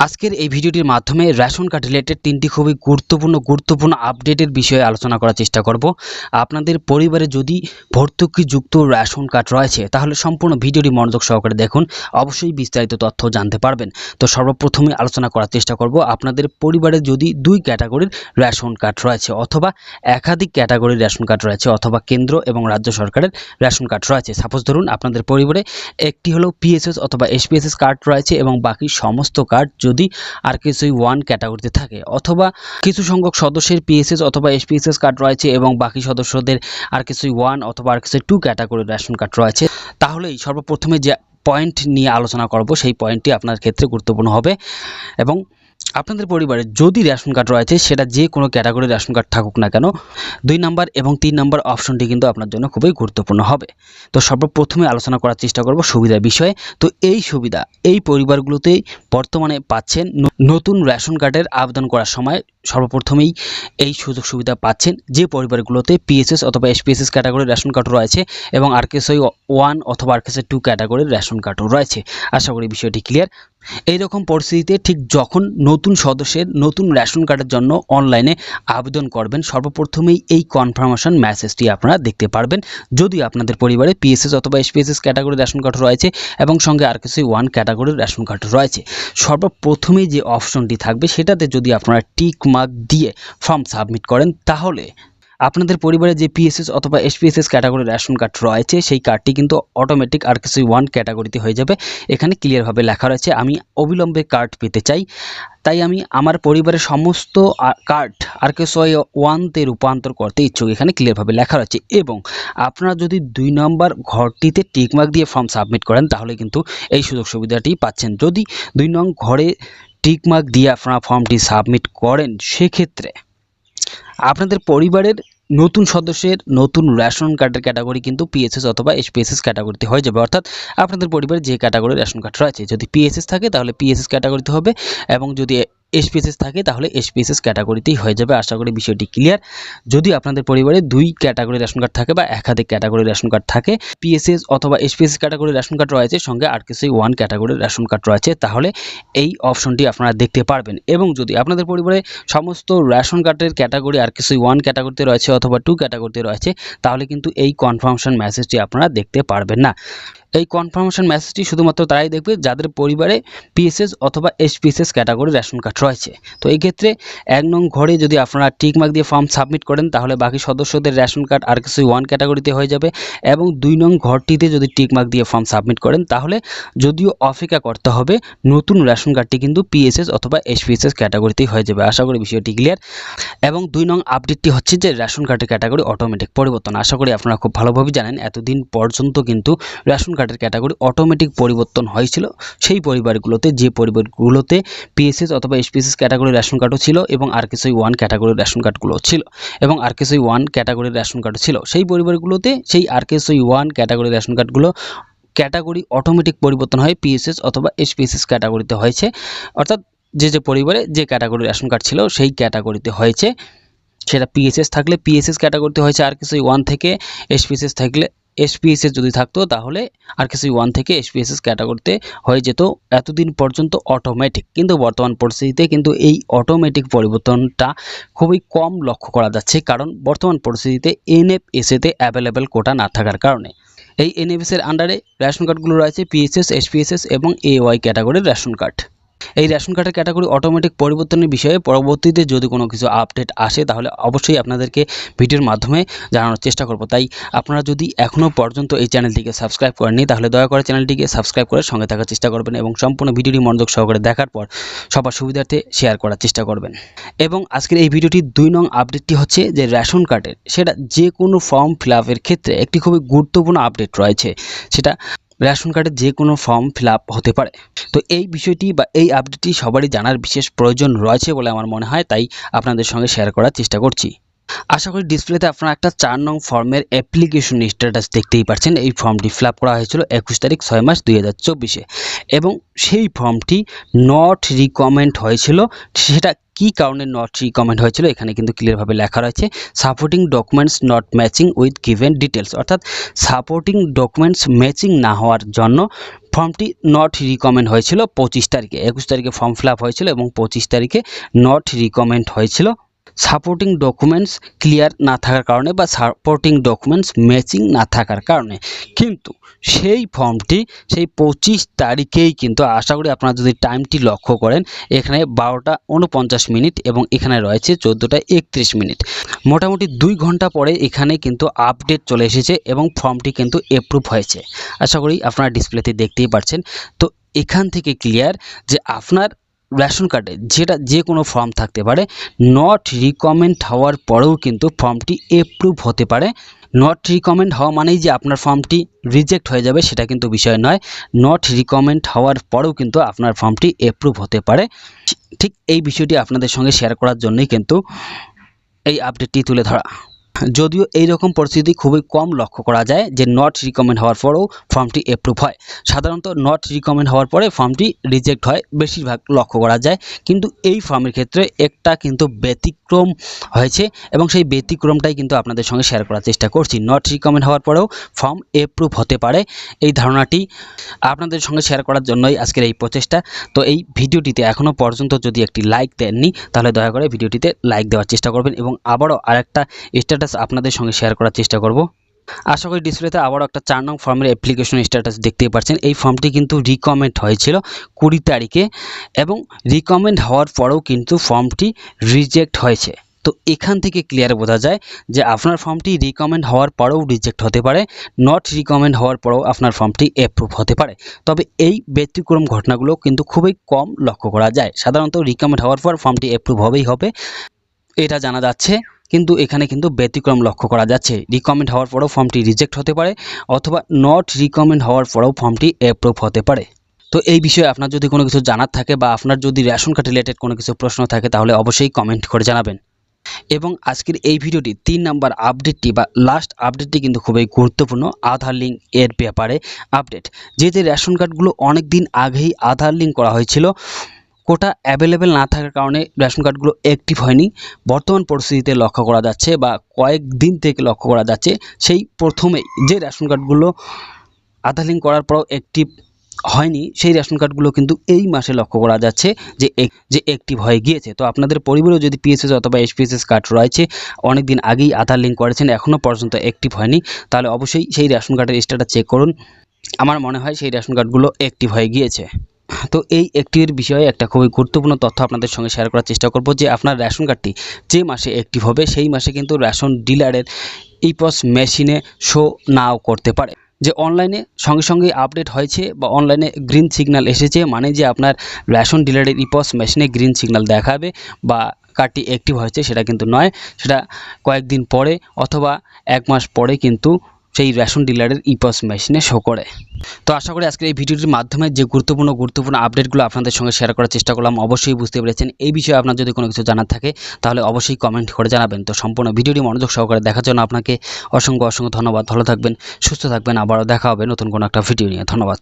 আজকের এই ভিডিওটির মাধ্যমে রেশন কার্ড রিলেটেড তিনটি খুবই গুরুত্বপূর্ণ গুরুত্বপূর্ণ আপডেটের বিষয়ে আলোচনা করার চেষ্টা করব। আপনাদের পরিবারে যদি ভর্তুকিযুক্ত রেশন কার্ড রয়েছে, তাহলে সম্পূর্ণ ভিডিওটি মনোযোগ সহকারে দেখুন। অবশ্যই বিস্তারিত তথ্য জানতে পারবেন। তো সর্বপ্রথমে আলোচনা করার চেষ্টা করব, আপনাদের পরিবারে যদি দুই ক্যাটাগরির রেশন কার্ড রয়েছে অথবা একাধিক ক্যাটাগরির রেশন কার্ড রয়েছে অথবা কেন্দ্র এবং রাজ্য সরকারের রেশন কার্ড রয়েছে। সাপোজ ধরুন, আপনাদের পরিবারে একটি হলো পিএসএস অথবা এসপিএসএস কার্ড রয়েছে এবং বাকি সমস্ত কার্ড যদি আর কিছুই ওয়ান ক্যাটাগরিতে থাকে। অথবা কিছু সংখ্যক সদস্যের পিএসএস অথবা এসপিএসএস কার্ড রয়েছে এবং বাকি সদস্যদের আর কিছুই ওয়ান অথবা আর কিছু টু ক্যাটাগরির রেশন কার্ড রয়েছে। তাহলেই সর্বপ্রথমে যে পয়েন্ট নিয়ে আলোচনা করব, সেই পয়েন্টটি আপনার ক্ষেত্রে গুরুত্বপূর্ণ হবে। এবং আপনাদের পরিবারে যদি রেশন কার্ড রয়েছে, সেটা যে কোনো ক্যাটাগরির রেশন কার্ড থাকুক না কেন, দুই নাম্বার এবং তিন নাম্বার অপশনটি কিন্তু আপনার জন্য খুবই গুরুত্বপূর্ণ হবে। তো সর্বপ্রথমে আলোচনা করার চেষ্টা করব সুবিধার বিষয়ে। তো এই সুবিধা, এই পরিবারগুলোতেই বর্তমানে পাচ্ছেন নতুন রেশন কার্ডের আবেদন করার সময় সর্বপ্রথমেই এই সুযোগ সুবিধা পাচ্ছেন যে পরিবারগুলোতে পিএসএস অথবা এসপিএসএস ক্যাটাগরির রেশন কার্ড রয়েছে এবং আরকেএসআই ওয়ান অথবা আরকেএসআই টু ক্যাটাগরির রেশন কার্ডও রয়েছে। আশা করি বিষয়টি ক্লিয়ার এই রকম পরিস্থিতিতে ঠিক যখন নতুন সদস্যের নতুন রেশন কার্ডের জন্য অনলাইনে আবেদন করবেন, সর্বপ্রথমেই এই কনফার্মেশন মেসেজটি আপনারা দেখতে পারবেন। যদি আপনাদের পরিবারে পিএসএস অথবা এসপিএসএস ক্যাটাগরির রেশন কার্ড রয়েছে এবং সঙ্গে আর কিছু ওয়ান ক্যাটাগরির রেশন কার্ড রয়েছে। সর্বপ্রথমেই যে অপশনটি থাকবে, সেটাতে যদি আপনারা টিক মার্ক দিয়ে ফর্ম সাবমিট করেন, তাহলে আপনাদের পরিবারে যে পিএসএস অথবা এসপিএসএস ক্যাটাগরির রেশন কার্ড রয়েছে, সেই কার্ডটি কিন্তু অটোমেটিক আর কিছু ওয়ান ক্যাটাগরিতে হয়ে যাবে। এখানে ক্লিয়ারভাবে লেখা রয়েছে, আমি অবিলম্বে কার্ড পেতে চাই। তাই আমি আমার পরিবারের সমস্ত কার্ড আর কে ছয় ওয়ানতে রূপান্তর করতে ইচ্ছুক। এখানে ক্লিয়ারভাবে লেখা রয়েছে এবং আপনারা যদি দুই নম্বর ঘরটিতে টিকমার্ক দিয়ে ফর্ম সাবমিট করেন, তাহলে কিন্তু এই সুযোগ সুবিধাটি পাচ্ছেন। যদি দুই নং ঘরে টিকমার্ক দিয়ে আপনারা ফর্মটি সাবমিট করেন, সেক্ষেত্রে আপনাদের পরিবারের নতুন সদস্যের নতুন রেশন কার্ডের ক্যাটাগরি কিন্তু পিএসএস অথবা এসপিএসএস ক্যাটাগরিতে হয়ে যাবে। অর্থাৎ আপনাদের পরিবারে যে ক্যাটাগরির রেশন কার্ড রয়েছে, যদি পিএসএস থাকে তাহলে পিএসএস ক্যাটাগরিতে হবে এবং যদি এসপিএসএস থাকে, তাহলে এসপিএসএস ক্যাটাগরিতেই হয়ে যাবে। আশা করি বিষয়টি ক্লিয়ার যদি আপনাদের পরিবারে দুই ক্যাটাগরির রেশন কার্ড থাকে বা একাধিক ক্যাটাগরির রেশন কার্ড থাকে পিএসএস অথবা এসপিএসএস ক্যাটাগরির রেশন কার্ড রয়েছে, সঙ্গে আর কিছু ওয়ান ক্যাটাগরির রেশন কার্ড রয়েছে, তাহলে এই অপশনটি আপনারা দেখতে পারবেন। এবং যদি আপনাদের পরিবারে সমস্ত রেশন কার্ডের ক্যাটাগরি আর কিছু ওয়ান ক্যাটাগরিতে রয়েছে অথবা টু ক্যাটাগরিতে রয়েছে, তাহলে কিন্তু এই কনফার্মেশন মেসেজটি আপনারা দেখতে পারবেন না। এই কনফার্মেশন মেসেজটি শুধুমাত্র তারাই দেখবে যাদের পরিবারে পিএসএস অথবা এসপিএসএস ক্যাটাগরি রেশন কার্ড রয়েছে। তো এই ক্ষেত্রে এক নং ঘরে যদি আপনারা টিকমার্ক দিয়ে ফর্ম সাবমিট করেন, তাহলে বাকি সদস্যদের রেশন কার্ড আর কিছু ওয়ান ক্যাটাগরিতে হয়ে যাবে এবং দুই নং ঘরটিতে যদি টিকমার্ক দিয়ে ফর্ম সাবমিট করেন, তাহলে যদিও অপেক্ষা করতে হবে, নতুন রেশন কার্ডটি কিন্তু পিএসএস অথবা এসপিএসএস ক্যাটাগরিতেই হয়ে যাবে। আশা করি বিষয়টি ক্লিয়ার এবং দুই নং আপডেটটি হচ্ছে যে রেশন কার্ডের ক্যাটাগরি অটোমেটিক পরিবর্তন। আশা করি আপনারা খুব ভালোভাবে জানেন, এতদিন পর্যন্ত কিন্তু রেশন কার্ডের ক্যাটাগরি অটোমেটিক পরিবর্তন হয়েছিল। সেই পরিবারগুলোতে, যে পরিবারগুলোতে পিএসএস অথবা এসপিএসএস ক্যাটাগরির রেশন কার্ডও ছিল এবং আর কিছুই ওয়ান ক্যাটাগরির রেশন কার্ডগুলো ছিল এবং আর কিছুই ওয়ান ক্যাটাগরির রেশন কার্ডও ছিল। সেই পরিবারগুলোতে সেই আর কিছুই ওয়ান ক্যাটাগরির রেশন কার্ডগুলো ক্যাটাগরি অটোমেটিক পরিবর্তন হয় পিএসএস অথবা এসপিএসএস ক্যাটাগরিতে হয়েছে। অর্থাৎ যে যে পরিবারে যে ক্যাটাগরির রেশন কার্ড ছিল সেই ক্যাটাগরিতে হয়েছে। সেটা পিএসএস থাকলে পিএসএস ক্যাটাগরিতে হয়েছে আর কিছু ওয়ান থেকে এসপিএসএস থাকলে এসপিএসএস যদি থাকতো, তাহলে আর কিছু ওয়ান থেকে এসপিএসএস ক্যাটাগরিতে হয়ে যেত। এতদিন পর্যন্ত অটোমেটিক কিন্তু বর্তমান পরিস্থিতিতে কিন্তু এই অটোমেটিক পরিবর্তনটা খুবই কম লক্ষ্য করা যাচ্ছে। কারণ বর্তমান পরিস্থিতিতে এনএফএসএতে অ্যাভেলেবেল কোটা না থাকার কারণে। এই এনএফএস এর আন্ডারে রেশন কার্ডগুলো রয়েছে পিএসএস এসপিএসএস এবং এওয়াই ক্যাটাগরির রেশন কার্ড এই রেশন কার্ডের ক্যাটাগরি অটোমেটিক পরিবর্তনের বিষয়ে পরবর্তীতে যদি কোনো কিছু আপডেট আসে, তাহলে অবশ্যই আপনাদেরকে ভিডিওর মাধ্যমে জানানোর চেষ্টা করব। তাই আপনারা যদি এখনও পর্যন্ত এই চ্যানেলটিকে সাবস্ক্রাইব করেননি, তাহলে দয়া করে চ্যানেলটিকে সাবস্ক্রাইব করে সঙ্গে থাকার চেষ্টা করবেন এবং সম্পূর্ণ ভিডিওটি মনোযোগ সহকারে দেখার পর সবার সুবিধার্থে শেয়ার করার চেষ্টা করবেন। এবং আজকের এই ভিডিওটির দুই নং আপডেটটি হচ্ছে যে রেশন কার্ডের, সেটা যে কোনো ফর্ম ফিল ক্ষেত্রে একটি খুবই গুরুত্বপূর্ণ আপডেট রয়েছে। সেটা রেশন কার্ডের যে কোনো ফর্ম ফিল হতে পারে। তো এই বিষয়টি বা এই আপডেটটি সবারই জানার বিশেষ প্রয়োজন রয়েছে বলে আমার মনে হয়, তাই আপনাদের সঙ্গে শেয়ার করার চেষ্টা করছি। আশা করি ডিসপ্লেতে আপনারা একটা চার নং ফর্মের অ্যাপ্লিকেশন স্ট্যাটাস দেখতেই পাচ্ছেন এই ফর্মটি ফিল করা হয়েছিল একুশ তারিখ ছয় মাস দুই এবং সেই ফর্মটি নট রিকমেন্ড হয়েছিল। সেটা কি কারণে নট রিকমেন্ড হয়েছিল এখানে কিন্তু ক্লিয়ারভাবে লেখা রয়েছে। Supporting documents not matching with given details অর্থাৎ সাপোর্টিং ডকুমেন্টস ম্যাচিং না হওয়ার জন্য ফর্মটি নট রিকমেন্ড হয়েছিল পঁচিশ তারিখে। একুশ তারিখে ফর্ম ফিল হয়েছিল এবং পঁচিশ তারিখে নট রিকমেন্ড হয়েছিল। সাপোর্টিং ডকুমেন্টস ক্লিয়ার না থাকার কারণে বা সাপোর্টিং ডকুমেন্টস ম্যাচিং না থাকার কারণে। কিন্তু সেই ফর্মটি সেই পঁচিশ তারিখেই কিন্তু আশা করি আপনারা যদি টাইমটি লক্ষ্য করেন, এখানে বারোটা উনপঞ্চাশ মিনিট এবং এখানে রয়েছে চোদ্দোটা একত্রিশ মিনিট। মোটামুটি দুই ঘণ্টা পরে এখানে কিন্তু আপডেট চলে এসেছে এবং ফর্মটি কিন্তু এপ্রুভ হয়েছে। আশা করি আপনারা ডিসপ্লেতে দেখতেই পাচ্ছেন তো এখান থেকে ক্লিয়ার যে আপনার রেশন কার্ডে যেটা যে কোনো ফর্ম থাকতে পারে। নট রিকমেন্ড হওয়ার পরেও কিন্তু ফর্মটি এপ্রুভ হতে পারে। নট রিকমেন্ড হওয়া মানেই যে আপনার ফর্মটি রিজেক্ট হয়ে যাবে সেটা কিন্তু বিষয় নয়। নট রিকমেন্ড হওয়ার পরেও কিন্তু আপনার ফর্মটি এপ্রুভ হতে পারে। ঠিক এই বিষয়টি আপনাদের সঙ্গে শেয়ার করার জন্যই কিন্তু এই আপডেটটি তুলে ধরা। যদিও এই রকম পরিস্থিতি খুবই কম লক্ষ্য করা যায় যে নট রিকমেন্ড হওয়ার পরেও ফর্মটি অ্যাপ্রুভ হয়। সাধারণত নট রিকমেন্ড হওয়ার পরে ফর্মটি রিজেক্ট হয়, বেশিরভাগ লক্ষ্য করা যায়। কিন্তু এই ফর্মের ক্ষেত্রে একটা কিন্তু ব্যতিক্রম হয়েছে এবং সেই ব্যতিক্রমটাই কিন্তু আপনাদের সঙ্গে শেয়ার করার চেষ্টা করছি। নট রিকমেন্ড হওয়ার পরেও ফর্ম অ্যাপ্রুভ হতে পারে। এই ধারণাটি আপনাদের সঙ্গে শেয়ার করার জন্যই আজকের এই প্রচেষ্টা। তো এই ভিডিওটিতে এখনও পর্যন্ত যদি একটি লাইক দেননি, তাহলে দয়া করে ভিডিওটিতে লাইক দেওয়ার চেষ্টা করবেন এবং আবারও আরেকটা স্ট্যাটাস আপনাদের সঙ্গে শেয়ার করার চেষ্টা করব। আশা করি ডিসপ্লেতে আবারও একটা চার নং ফর্মের অ্যাপ্লিকেশন স্ট্যাটাস দেখতেই পাচ্ছেন এই ফর্মটি কিন্তু রিকমেন্ড হয়েছিল কুড়ি তারিখে এবং রিকমেন্ড হওয়ার পরেও কিন্তু ফর্মটি রিজেক্ট হয়েছে। তো এখান থেকে ক্লিয়ার বোঝা যায় যে আপনার ফর্মটি রিকমেন্ড হওয়ার পরেও রিজেক্ট হতে পারে নট রিকমেন্ড হওয়ার পরেও আপনার ফর্মটি অ্যাপ্রুভ হতে পারে। তবে এই ব্যতিক্রম ঘটনাগুলো কিন্তু খুবই কম লক্ষ্য করা যায়। সাধারণত রিকমেন্ড হওয়ার পর ফর্মটি অ্যাপ্রুভ হবেই হবে। এটা জানা যাচ্ছে কিন্তু এখানে কিন্তু ব্যতিক্রম লক্ষ্য করা যাচ্ছে। রিকমেন্ড হওয়ার পরেও ফর্মটি রিজেক্ট হতে পারে অথবা নট রিকমেন্ড হওয়ার পরেও ফর্মটি অ্যাপ্রুভ হতে পারে। তো এই বিষয়ে আপনার যদি কোনো কিছু জানার থাকে বা আপনার যদি রেশন কার্ড রিলেটেড কোনো কিছু প্রশ্ন থাকে তাহলে অবশ্যই কমেন্ট করে জানাবেন। এবং আজকের এই ভিডিওটি তিন নাম্বার আপডেটটি বা লাস্ট আপডেটটি কিন্তু খুবই গুরুত্বপূর্ণ আধার লিঙ্ক এর ব্যাপারে আপডেট যে যে রেশন কার্ডগুলো অনেক দিন আগেই আধার লিঙ্ক করা হয়েছিল কোটা অ্যাভেলেবেল না থাকার কারণে রেশন কার্ডগুলো অ্যাক্টিভ হয়নি। বর্তমান পরিস্থিতিতে লক্ষ্য করা যাচ্ছে বা কয়েকদিন থেকে লক্ষ্য করা যাচ্ছে, সেই প্রথমেই যে রেশন কার্ডগুলো আধার লিঙ্ক করার পরও অ্যাক্টিভ হয়নি, সেই রেশন কার্ডগুলো কিন্তু এই মাসে লক্ষ্য করা যাচ্ছে যে যে অ্যাক্টিভ হয়ে গিয়েছে। তো আপনাদের পরিবারেও যদি পিএসএস অথবা এসপিএসএস কার্ড রয়েছে অনেক দিন আগেই আধার লিঙ্ক করেছেন, এখনও পর্যন্ত অ্যাক্টিভ হয়নি, তাহলে অবশ্যই সেই রেশন কার্ডের স্ট্যাটাস চেক করুন। আমার মনে হয় সেই রেশন কার্ডগুলো অ্যাক্টিভ হয়ে গিয়েছে। তো এই অ্যাক্টিভের বিষয়ে একটা খুবই গুরুত্বপূর্ণ তথ্য আপনাদের সঙ্গে শেয়ার করার চেষ্টা করব যে আপনার রেশন কার্ডটি যে মাসে অ্যাক্টিভ হবে, সেই মাসে কিন্তু রেশন ডিলারের ইপস মেশিনে শো নাও করতে পারে। যে অনলাইনে সঙ্গে সঙ্গে আপডেট হয়েছে বা অনলাইনে গ্রিন সিগন্যাল এসেছে মানে যে আপনার রেশন ডিলারের ইপস মেশিনে গ্রিন সিগন্যাল দেখাবে বা কার্ডটি অ্যাক্টিভ হয়েছে, সেটা কিন্তু নয়। সেটা কয়েকদিন পরে অথবা এক মাস পরে কিন্তু সেই রেশন ডিলারের ইপস মেশিনে শো করে। তো আশা করি আজকের এই ভিডিওটির মাধ্যমে যে গুরুত্বপূর্ণ গুরুত্বপূর্ণ আপডেটগুলো আপনাদের সঙ্গে শেয়ার করার চেষ্টা করলাম, অবশ্যই বুঝতে পেরেছেন। এই বিষয়ে আপনার যদি কোনো কিছু জানার থাকে, তাহলে অবশ্যই কমেন্ট করে জানাবেন। তো সম্পূর্ণ ভিডিওটি মনোযোগ সহকারে দেখার জন্য আপনাকে অসংখ্য অসংখ্য ধন্যবাদ। ভালো থাকবেন, সুস্থ থাকবেন। আবারও দেখা হবে নতুন কোনো একটা ভিডিও নিয়ে। ধন্যবাদ।